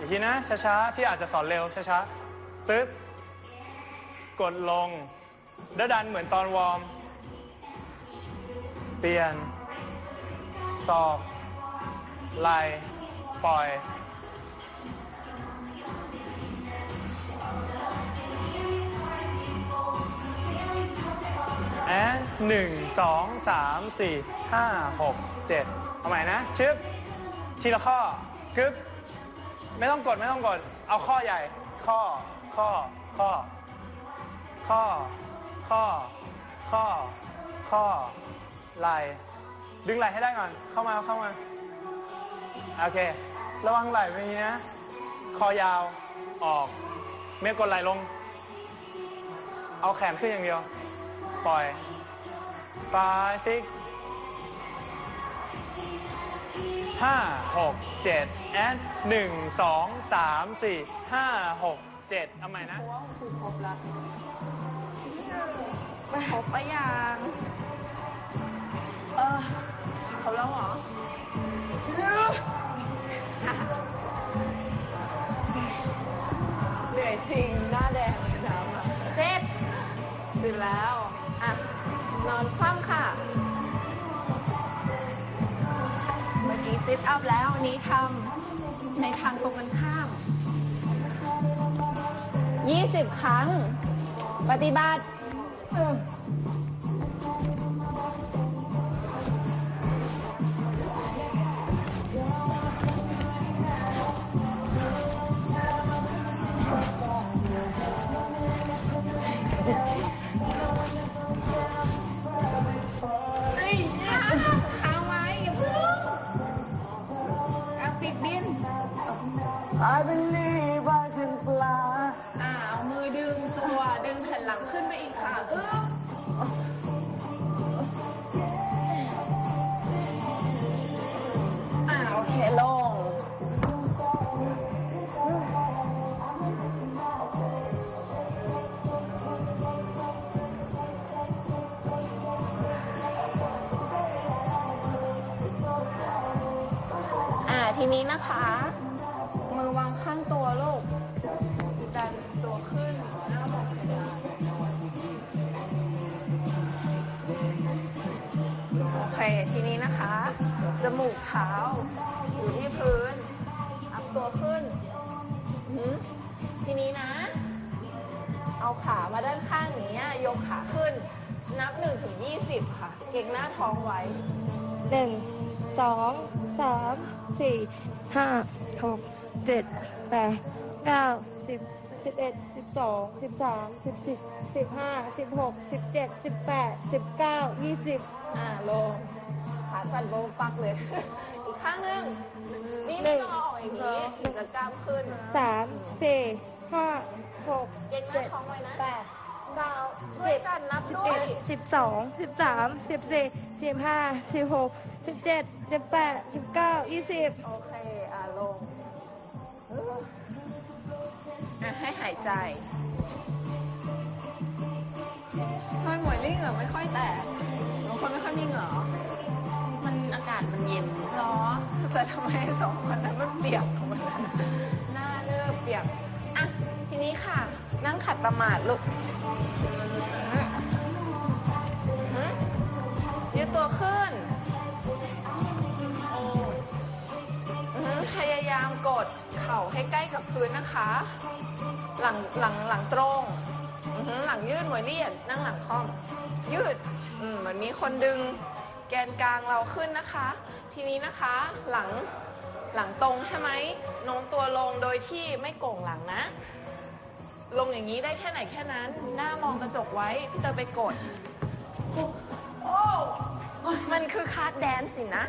อีกทีนะช้าๆพี่อาจจะสอนเร็วช้าๆปึ๊บกดลงแล้วดันเหมือนตอนวอร์ม เปลี่ยนศอกไหล่ปล่อย แอนหนึ่งสองสามสี่ห้าหกเจ็ดเอาใหม่นะ ชึบ ทีละข้อกึ๊บ ไม่ต้องกดไม่ต้องกด เอาข้อใหญ่ ข้อ ข้อ ข้อ ข้อ ข้อ ข้อ ข้อไหลดึงไหลให้ได้ก่อน เข้ามาเข้ามา โอเค ระวังไหลไปนี้นะ คอยาว ออก ไม่กดไหลลง เอาแขนขึ้นอย่างเดียว ปล่อย five six ห้าหกเจ็ด and หนึ่งสองสามสี่ห้าหกเจ็ดเอาใหม่นะเพราะว่าครูครบแล้วไปครบไปยังเออครบแล้วเหรอเหนื่อยจริงหน้าแดงเลยน้ำอะเสร็จเสร็จแล้ว อะ นอนคว่ำค่ะ ซิทอัพแล้วอันนี้ทำในทางตรงกันข้าม 20 ครั้ง ปฏิบัติ โอเคลงอ่าทีนี้นะคะ มือวางข้างตัวลูกดันตัวขึ้นหน้าบอกเพดานโอเคทีนี้นะคะ จมูกเท้า อยู่ที่พื้น อัพตัวขึ้นหือทีนี้นะ เอาขามาด้านข้างอย่างเนี้ยยกขาขึ้น นับหนึ่งถึงยี่สิบค่ะ เก่งหน้าท้องไว้หนึ่งสองสามสี่ห้าหกเจ็ดแปดเก้าสิบสิบเอ็ดสิบสองสิบสามสิบสี่สิบห้าสิบหกสิบเจ็ดสิบแปดสิบเก้ายี่สิบอ่าลงขาสั่นโบปักเลยอีก ข้างหนึ่งนี่หนึ่ไม่งต้องเอาออกอย่างนี้ถึงจะกล้ามขึ้นสามสี่ห้าหกเก่งหน้าเจ็ดท้องไว้นะแปดเก้าช่วยกันนับสิบด้วเอ็ยดสิบสองสิบสามสิบสี่สิบห้าสิบหกสิบเจ็ดสิบแปดสิบเก้ายี่สิบโอเคอ่าลงอะให้หายใจทำไมหมวยลิ่งเหรอไม่ค่อยแตกบางคนไม่ค่อยมีเหงื่อเหร อากาศมันเย็นเหรอแต่ทำไมสองคนนั้นมันเปียกหมดเลยหน้าเนื้อเปียกอะทีนี้ค่ะ นั่งขัดสมาธิลูกหืมยืดตัวขึ้นโอ้อืมพยายามกดเข่าให้ใกล้กับพื้นนะคะ หลังหลังหลังตรงอือหือหลังยืดหมวยเลียดนั่งหลังค่อม ยืด อืมเหมือนมีคนดึง แกนกลางเราขึ้นนะคะ ทีนี้นะคะหลังหลังตรงใช่ไหมโน้มตัวลงโดยที่ไม่โก่งหลังนะ ลงอย่างนี้ได้แค่ไหนแค่นั้น หน้ามองกระจกไว้พี่เตยไปกดโอ้มันคือคาร์ดแดนซ์สินะ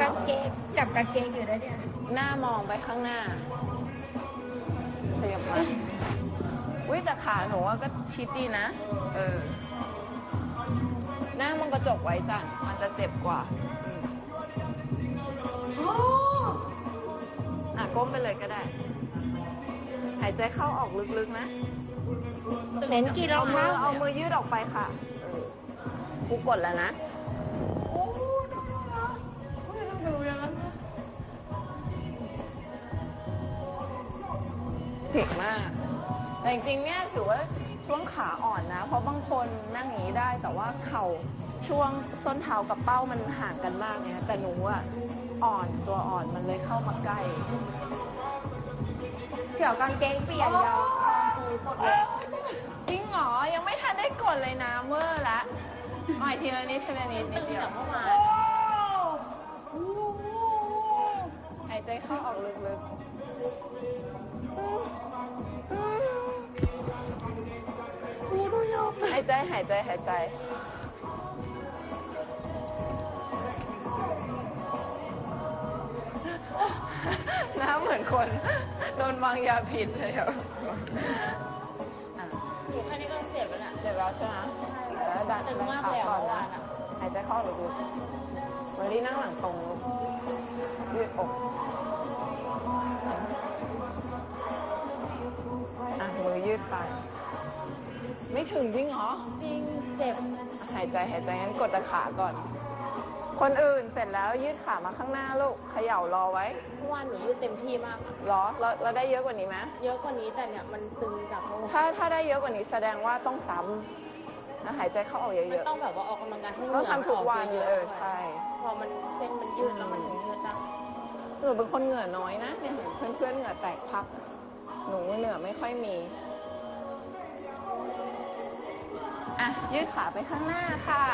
กางเกงจับกางเกงอยู่แล้วเนี่ยหน้ามองไปข้างหน้าขยับมา อุ้ยแต่ขาหนูก็ชิดดีนะ เออ นั่งมันกระจกไว้จังมันจะเจ็บกว่าอะก้มไปเลยก็ได้ หายใจเข้าออกลึกๆนะเน้นกี่รอบคะเอามือยืดออกไปค่ะกูกดแล้วนะเก่งนั้นหนักมาก แต่จริงๆเนี่ยถือว่าช่วงขาอ่อนนะ เพราะบางคนนั่งอย่างนี้ได้ แต่ว่าเข่าช่วงส้นเท้ากับเป้ามันห่างกันมากเนี่ยแต่หนูอะอ่อนตัวอ่อนมันเลยเข้ามาใกล้เกี่ยวกางเกงเปลี่ยนยอจริงเหรอ ยังไม่ทันได้กดเลยนะเมื่อละเอาอีกทีละนิดทีละนิดนิตึดงเดียจาวกเมื่อวานหายใจเข้าออกลึกๆ ใจหายใจหายใจ หน้าเหมือนคนโดนวางยาพิษเลยอะอยู่แค่นี้ก็เสียบแล้วแหละเจ็บแล้วใช่ไหมแล้วดันตึงดันมากขาเลยอะก่อนเมื่อนะวานอะหายใจเข้าหรือดูเวลี่นั่งหลังตรงลูกยืดอกอะมือยืดไป ไม่ถึงจริงเหรอ จริงเจ็บ หายใจหายใจงั้นกดแต่ขาก่อน คนอื่นเสร็จแล้วยืดขามาข้างหน้าลูกเขย่ารอไว้เมื่อวานหนูยืดเต็มที่มากอะรอเราเราได้เยอะกว่านี้ไหมเยอะกว่านี้แต่เนี่ยมันตึงจากเมื่อวานถ้าถ้าได้เยอะกว่านี้แสดงว่าต้องซ้ำนะหายใจเข้าออกเยมันอะต้องแบบว่าออกกำลังกายให้เหต้งื่องทำทุกวันเยอะเออๆใช่ พอมันเส้นมันยืดแล้วมันถึงยืดได้ๆหนูเป็นคนเหงื่อน้อยนะเนี่ยเพื่อนเพื่อนๆเหงื่อแตกพัก หนูเหงื่อไม่ค่อยมี อะ ยืดขาไปข้างหน้าค่ะ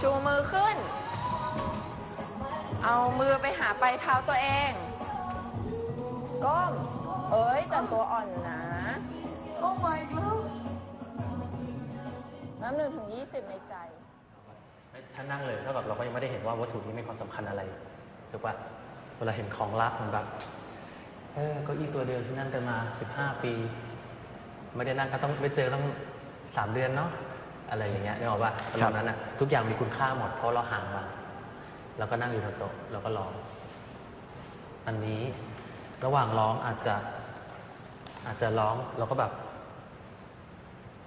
ชูมือขึ้น เอามือไปหาปลายเท้าตัวเอง ก้ม เอ้ยจัดตัวอ่อนนะโอ้ไม่แล้วน้ำหนึ่งถึงยี่สิบในใจ ถ้านั่งเลยเท่ากับเราก็ยังไม่ได้เห็นว่าวัตถุนี้มีความสำคัญอะไรถูกปะเวลาเห็นของรักมันแบบ เออเก็อีตัวเดิมที่นั่งกันมาสิบห้าปี ไม่ได้นั่งก็ต้องไปเจอต้องสามเดือนเนาะอะไรอย่างเงี้ยนึกออกป่ะตอนนั้นอะทุกอย่างมีคุณค่าหมดเพราะเราห่างมาเราก็นั่งอยู่บนโต๊ะเราก็ร้องอันนี้ระหว่างร้องอาจจะอาจจะร้องเราก็แบบ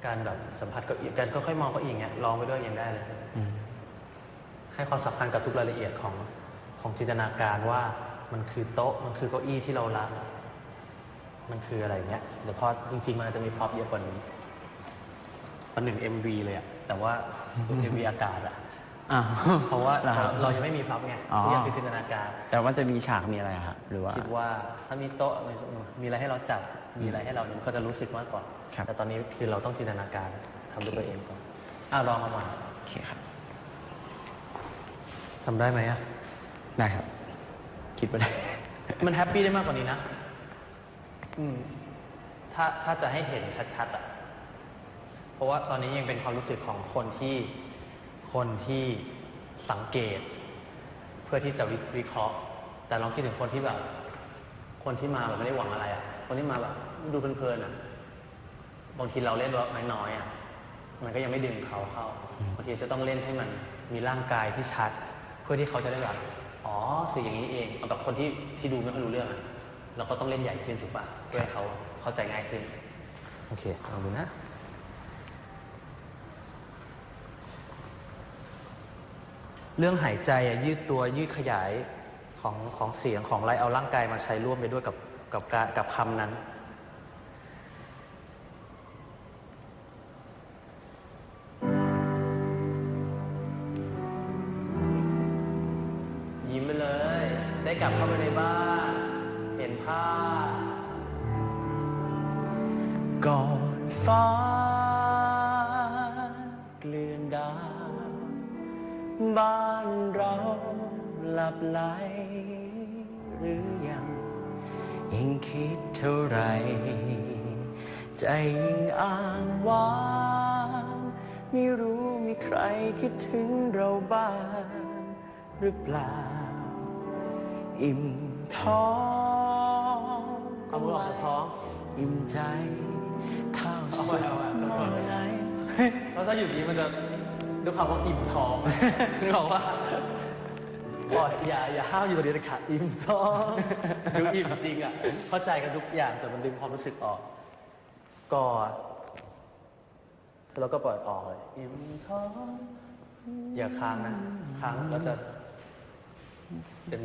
การแบบสัมผัสเก็อีการก็ค่อยๆมองเก็อีอย่างเงี้ยร้องไปด้วยยังได้เลยให้ความสำคัญกับทุกรายละเอียดของของจินตนาการว่ามันคือโต๊ะมันคือเก้าอี้ที่เรารัก มันคืออะไรเงี้ยเดี๋ยวพอจริงๆมันอาจจะมีพร็อพเยอะกว่านี้ประหนึ่ง MV เลยอะแต่ว่า MV อากาศอะอ้าวเพราะว่าหอคบ เรายังไม่มีพร็อพไงอ๋อทุกอย่างคือจินตนาการ แต่ว่าจะมีฉากมีอะไรอะครับหรือว่า คิดว่าถ้ามีโต๊ะมีอะไรให้เราจับมีอะไรให้เราเนี่ยก็จะรู้สึกมากกว่า ครับ แต่ตอนนี้คือเราต้องจินตนาการทำด้วยตัวเองก่อนอ้าวลองมาใหม่โอเคครับ ทำได้ไหมอะได้ครับ คิดว่าได้ มันแฮปปี้ได้มากกว่านี้นะอืม ถ้าถ้าจะให้เห็นชัดๆอะ เพราะว่าตอนนี้ยังเป็นความรู้สึกของคนที่คนที่สังเกต เพื่อที่จะวิวิเคราะห์ แต่ลองคิดถึงคนที่แบบ คนที่มาแบบไม่ได้หวังอะไรอะ คนที่มาแบบดูเพลินๆอะบางทีเราเล่นแบบน้อยๆอะมันก็ยังไม่ดึงเขาเข้าบางทีจะต้องเล่นให้มันมีร่างกายที่ชัด เพื่อที่เขาจะได้แบบอ๋อสื่ออย่างนี้เองเอาแบบคนที่ที่ดูไม่ค่อยรู้เรื่องอะ เราก็ต้องเล่นใหญ่ขึ้นถูกปะเพื่อให้เขาเข้าใจง่ายขึ้น โอเคลองดูนะเรื่องหายใจยืดตัวยืดขยายของของเสียงของไรเอาร่างกายมาใช้ร่วมไปด้วยกับกับการกับคำนั้น ฟ้าเกลื่อนดาว บ้านเราหลับไหลหรือยังยิ่งคิดเท่าไหรใจยิ่งอ้างว้างไม่รู้มีใครคิดถึงเราบ้างหรือเปล่า อิ่มท้องเอามือออกจากท้อง อิ่มใจข้าว เอาไว้เอาไว้หม้อไหนแล้วถ้าอยู่ดีมันจะด้วยความว่าอิ่มท้องนึกออกว่าอ๋อย่าอย่าห้ามอยู่ตรงนี้เลยค่ะอิ่มท้องดูอิ่มจริงอะเข้าใจกันทุกอย่างแต่มันดึงความรู้สึกออกกอดแล้วก็ปล่อยออกเลยอิ่มท้องอย่าค้างนะค้างแล้วจะเป็น